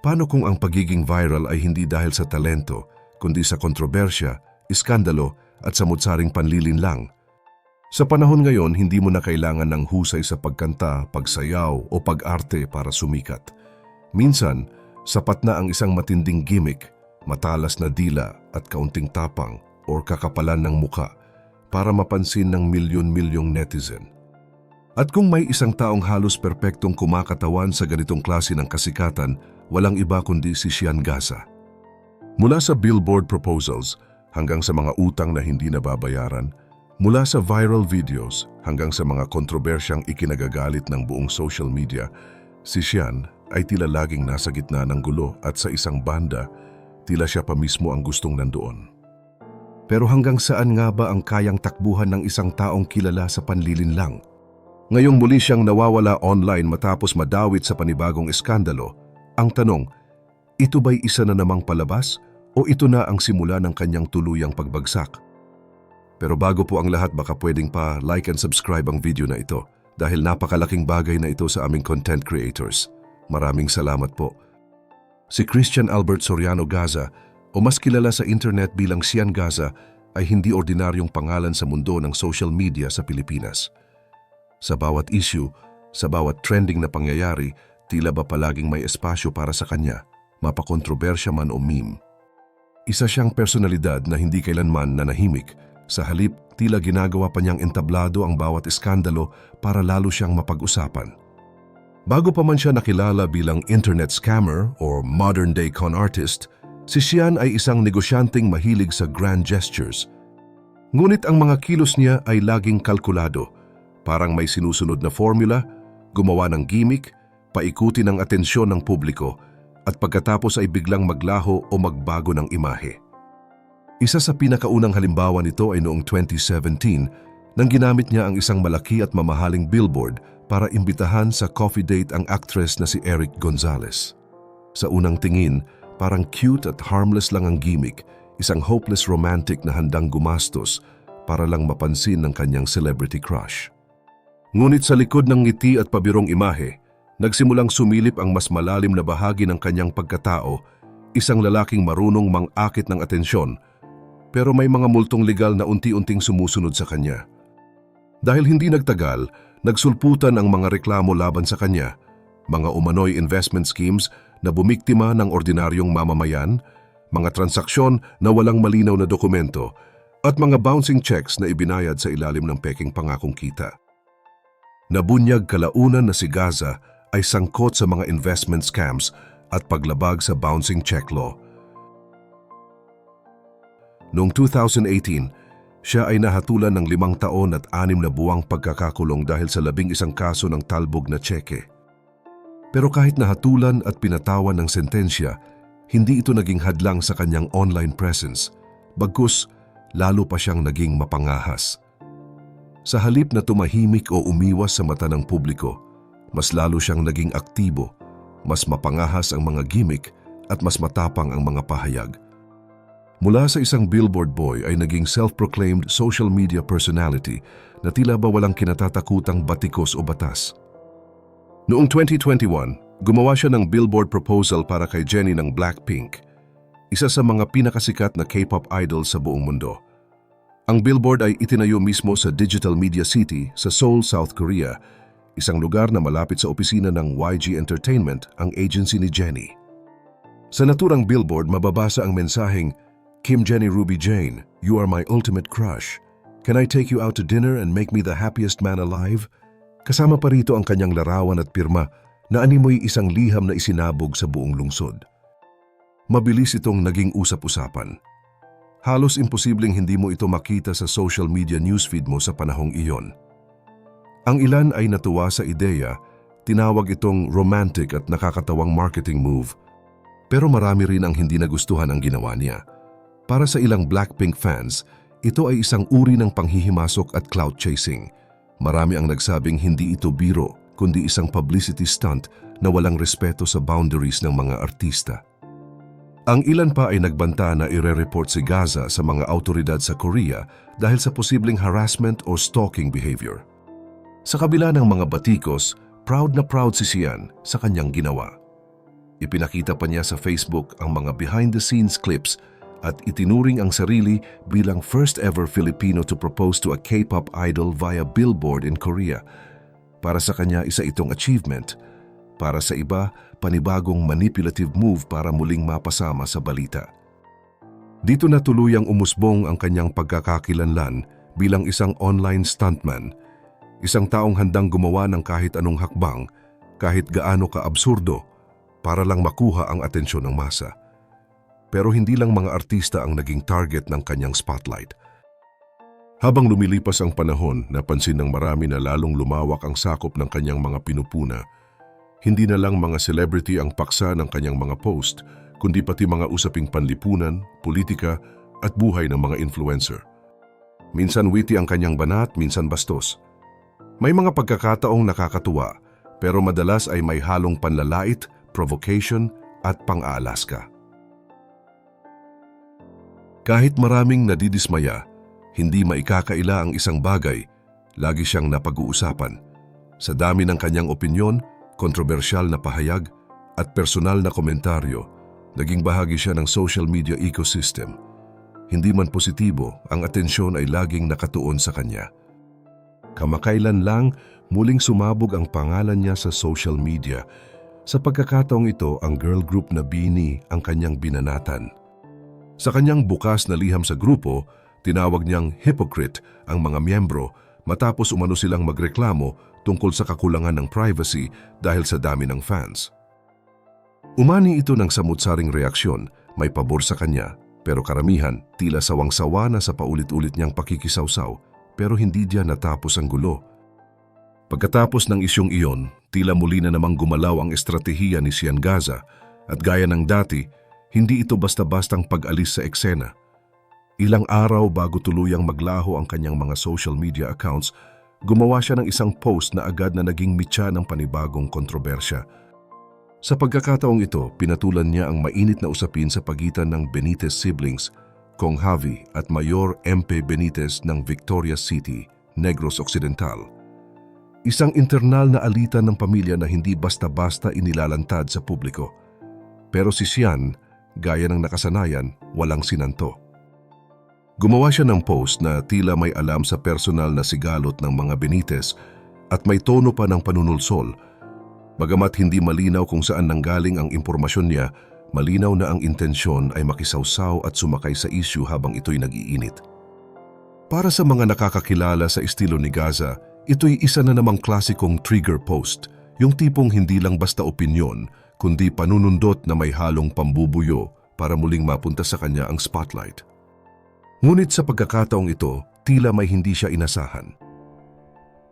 Paano kung ang pagiging viral ay hindi dahil sa talento, kundi sa kontrobersya, iskandalo at samutsaring panlilin lang? Sa panahon ngayon, hindi mo na kailangan ng husay sa pagkanta, pagsayaw o pag-arte para sumikat. Minsan, sapat na ang isang matinding gimmick, matalas na dila at kaunting tapang or kakapalan ng muka para mapansin ng milyon-milyong netizen. At kung may isang taong halos perpektong kumakatawan sa ganitong klase ng kasikatan, walang iba kundi si Sian Gaza. Mula sa billboard proposals hanggang sa mga utang na hindi nababayaran, mula sa viral videos hanggang sa mga kontrobersyang ikinagagalit ng buong social media, si Sian ay tila laging nasa gitna ng gulo at sa isang banda, tila siya pa mismo ang gustong nandoon. Pero hanggang saan nga ba ang kayang takbuhan ng isang taong kilala sa panlilin lang? Ngayong muli siyang nawawala online matapos madawit sa panibagong eskandalo, ang tanong, ito ba'y isa na namang palabas o ito na ang simula ng kanyang tuluyang pagbagsak? Pero bago po ang lahat baka pwedeng pa like and subscribe ang video na ito dahil napakalaking bagay na ito sa aming content creators. Maraming salamat po. Si Christian Albert Soriano Gaza o mas kilala sa internet bilang Sian Gaza ay hindi ordinaryong pangalan sa mundo ng social media sa Pilipinas. Sa bawat issue, sa bawat trending na pangyayari, tila ba palaging may espasyo para sa kanya, mapakontrobersya man o meme. Isa siyang personalidad na hindi kailanman nanahimik. Sa halip, tila ginagawa pa niyang entablado ang bawat iskandalo para lalo siyang mapag-usapan. Bago pa man siya nakilala bilang internet scammer or modern-day con artist, si Sian ay isang negosyanteng mahilig sa grand gestures. Ngunit ang mga kilos niya ay laging kalkulado, parang may sinusunod na formula, gumawa ng gimmick, paikuti ng atensyon ng publiko, at pagkatapos ay biglang maglaho o magbago ng imahe. Isa sa pinakaunang halimbawa nito ay noong 2017 nang ginamit niya ang isang malaki at mamahaling billboard para imbitahan sa coffee date ang actress na si Eric Gonzalez. Sa unang tingin, parang cute at harmless lang ang gimmick, isang hopeless romantic na handang gumastos para lang mapansin ng kanyang celebrity crush. Ngunit sa likod ng ngiti at pabirong imahe, nagsimulang sumilip ang mas malalim na bahagi ng kanyang pagkatao, isang lalaking marunong mang-akit ng atensyon, pero may mga multong legal na unti-unting sumusunod sa kanya. Dahil hindi nagtagal, nagsulputan ang mga reklamo laban sa kanya, mga umano'y investment schemes na bumiktima ng ordinaryong mamamayan, mga transaksyon na walang malinaw na dokumento, at mga bouncing checks na ibinayad sa ilalim ng peking pangakong kita. Nabunyag kalaunan na si Gaza ay sangkot sa mga investment scams at paglabag sa bouncing check law. Noong 2018, siya ay nahatulan ng limang taon at anim na buwang pagkakakulong dahil sa labing isang kaso ng talbog na tseke. Pero kahit nahatulan at pinatawan ng sentensya, hindi ito naging hadlang sa kanyang online presence, bagkus lalo pa siyang naging mapangahas. Sa halip na tumahimik o umiwas sa mata ng publiko, mas lalo siyang naging aktibo, mas mapangahas ang mga gimmick at mas matapang ang mga pahayag. Mula sa isang billboard boy ay naging self-proclaimed social media personality na tila ba walang kinatatakutang batikos o batas. Noong 2021, gumawa siya ng billboard proposal para kay Jennie ng Blackpink, isa sa mga pinakasikat na K-pop idol sa buong mundo. Ang billboard ay itinayo mismo sa Digital Media City sa Seoul, South Korea, isang lugar na malapit sa opisina ng YG Entertainment, ang agency ni Jennie. Sa naturang billboard, mababasa ang mensaheng, Kim Jenny Ruby Jane, you are my ultimate crush. Can I take you out to dinner and make me the happiest man alive? Kasama pa rito ang kanyang larawan at pirma na animoy isang liham na isinabog sa buong lungsod. Mabilis itong naging usap-usapan. Halos imposibleng hindi mo ito makita sa social media newsfeed mo sa panahong iyon. Ang ilan ay natuwa sa ideya, tinawag itong romantic at nakakatawang marketing move, pero marami rin ang hindi nagustuhan ang ginawa niya. Para sa ilang Blackpink fans, ito ay isang uri ng panghihimasok at clout chasing. Marami ang nagsabing hindi ito biro, kundi isang publicity stunt na walang respeto sa boundaries ng mga artista. Ang ilan pa ay nagbanta na ire-report si Gaza sa mga autoridad sa Korea dahil sa posibleng harassment o stalking behavior. Sa kabila ng mga batikos, proud na proud si Sian sa kanyang ginawa. Ipinakita pa niya sa Facebook ang mga behind-the-scenes clips at itinuring ang sarili bilang first ever Filipino to propose to a K-pop idol via billboard in Korea. Para sa kanya, isa itong achievement. Para sa iba, panibagong manipulative move para muling mapasama sa balita. Dito na tuluyang umusbong ang kanyang pagkakakilanlan bilang isang online stuntman. Isang taong handang gumawa ng kahit anong hakbang, kahit gaano ka-absurdo, para lang makuha ang atensyon ng masa. Pero hindi lang mga artista ang naging target ng kanyang spotlight. Habang lumilipas ang panahon, napansin ng marami na lalong lumawak ang sakop ng kanyang mga pinupuna. Hindi na lang mga celebrity ang paksa ng kanyang mga post, kundi pati mga usaping panlipunan, politika at buhay ng mga influencer. Minsan witty ang kanyang banat, minsan bastos. May mga pagkakataong nakakatuwa, pero madalas ay may halong panlalait, provocation at pang-aalaska. Kahit maraming nadidismaya, hindi maikakaila ang isang bagay, lagi siyang napag-uusapan. Sa dami ng kanyang opinyon, kontrobersyal na pahayag at personal na komentaryo, naging bahagi siya ng social media ecosystem. Hindi man positibo, ang atensyon ay laging nakatuon sa kanya. Kamakailan lang, muling sumabog ang pangalan niya sa social media. Sa pagkakataong ito, ang girl group na Bini ang kanyang binanatan. Sa kanyang bukas na liham sa grupo, tinawag niyang hypocrite ang mga miyembro matapos umano silang magreklamo tungkol sa kakulangan ng privacy dahil sa dami ng fans. Umani ito ng samutsaring reaksyon, may pabor sa kanya, pero karamihan tila sawang-sawa na sa paulit-ulit niyang pakikisawsaw pero hindi diyan natapos ang gulo. Pagkatapos ng isyong iyon, tila muli na namang gumalaw ang estratehiya ni Sian Gaza at gaya ng dati, hindi ito basta-bastang pag-alis sa eksena. Ilang araw bago tuluyang maglaho ang kanyang mga social media accounts, gumawa siya ng isang post na agad na naging mitya ng panibagong kontrobersya. Sa pagkakataong ito, pinatulan niya ang mainit na usapin sa pagitan ng Benitez siblings, Kong Javi at Mayor MP Benitez ng Victoria City, Negros Occidental. Isang internal na alitan ng pamilya na hindi basta-basta inilalantad sa publiko. Pero si Sian, gaya ng nakasanayan, walang sinanto. Gumawa siya ng post na tila may alam sa personal na sigalot ng mga Benitez at may tono pa ng panunulsol. Bagamat hindi malinaw kung saan nanggaling ang impormasyon niya, malinaw na ang intensyon ay makisawsaw at sumakay sa issue habang ito'y nag-iinit. Para sa mga nakakakilala sa estilo ni Gaza, ito'y isa na namang klasikong trigger post, yung tipong hindi lang basta opinyon, kundi panunundot na may halong pambubuyo para muling mapunta sa kanya ang spotlight. Ngunit sa pagkakataong ito, tila may hindi siya inasahan.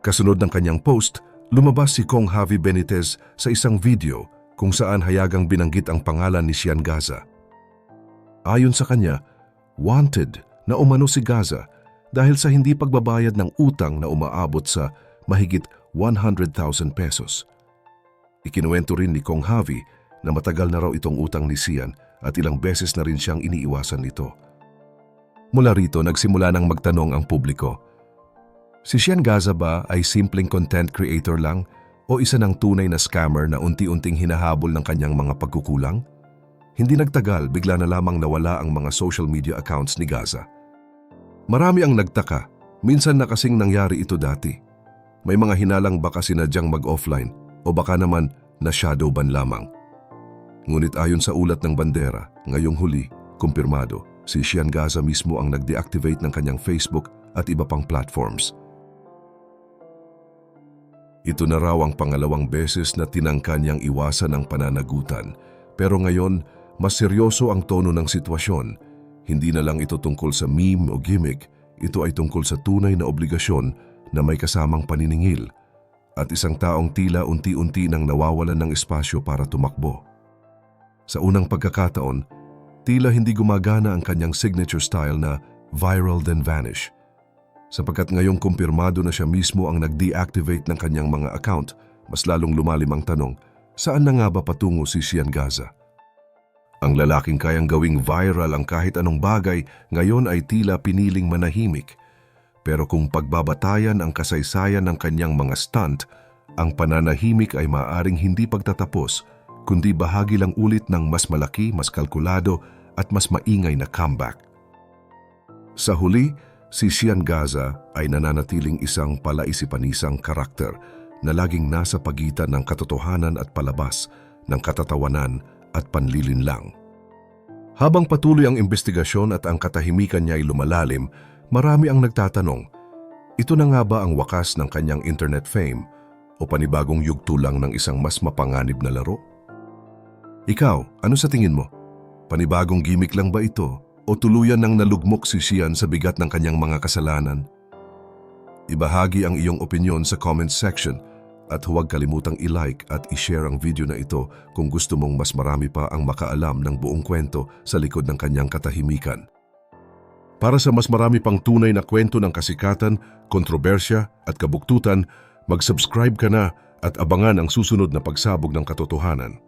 Kasunod ng kanyang post, lumabas si Kong Javi Benitez sa isang video kung saan hayagang binanggit ang pangalan ni Sian Gaza. Ayon sa kanya, wanted na umano si Gaza dahil sa hindi pagbabayad ng utang na umaabot sa mahigit 100,000 pesos. Ikinuwento rin ni Kong Javi na matagal na raw itong utang ni Sian at ilang beses na rin siyang iniiwasan nito. Mula rito nagsimula ng magtanong ang publiko. Si Sian Gaza ba ay simpleng content creator lang o isa ng tunay na scammer na unti-unting hinahabol ng kanyang mga pagkukulang? Hindi nagtagal, bigla na lamang nawala ang mga social media accounts ni Gaza. Marami ang nagtaka, minsan na kasing nangyari ito dati. May mga hinalang baka sinadyang mag-offline o baka naman na shadow ban lamang. Ngunit ayon sa ulat ng bandera, ngayong huli, kumpirmado, si Sian Gaza mismo ang nag-deactivate ng kanyang Facebook at iba pang platforms. Ito na raw ang pangalawang beses na tinangka niyang iwasan ang pananagutan. Pero ngayon, mas seryoso ang tono ng sitwasyon. Hindi na lang ito tungkol sa meme o gimmick, ito ay tungkol sa tunay na obligasyon na may kasamang paniningil at isang taong tila unti-unti nang nawawalan ng espasyo para tumakbo. Sa unang pagkakataon, tila hindi gumagana ang kanyang signature style na viral then vanish. Sapagkat ngayong kumpirmado na siya mismo ang nag-deactivate ng kanyang mga account, mas lalong lumalim ang tanong, saan na nga ba patungo si Sian Gaza? Ang lalaking kayang gawing viral ang kahit anong bagay ngayon ay tila piniling manahimik. Pero kung pagbabatayan ang kasaysayan ng kanyang mga stunt, ang pananahimik ay maaring hindi pagtatapos, kundi bahagi lang ulit ng mas malaki, mas kalkulado at mas maingay na comeback. Sa huli, si Sian Gaza ay nananatiling isang palaisipanisang karakter na laging nasa pagitan ng katotohanan at palabas, ng katatawanan at panlilinlang. Habang patuloy ang investigasyon at ang katahimikan niya ay lumalalim, marami ang nagtatanong, ito na nga ba ang wakas ng kanyang internet fame o panibagong yugto lang ng isang mas mapanganib na laro? Ikaw, ano sa tingin mo? Panibagong gimmick lang ba ito o tuluyan ng nalugmok si Sian sa bigat ng kanyang mga kasalanan? Ibahagi ang iyong opinion sa comment section at huwag kalimutang i-like at i-share ang video na ito kung gusto mong mas marami pa ang makaalam ng buong kwento sa likod ng kanyang katahimikan. Para sa mas marami pang tunay na kwento ng kasikatan, kontrobersya at kabuktutan, mag-subscribe ka na at abangan ang susunod na pagsabog ng katotohanan.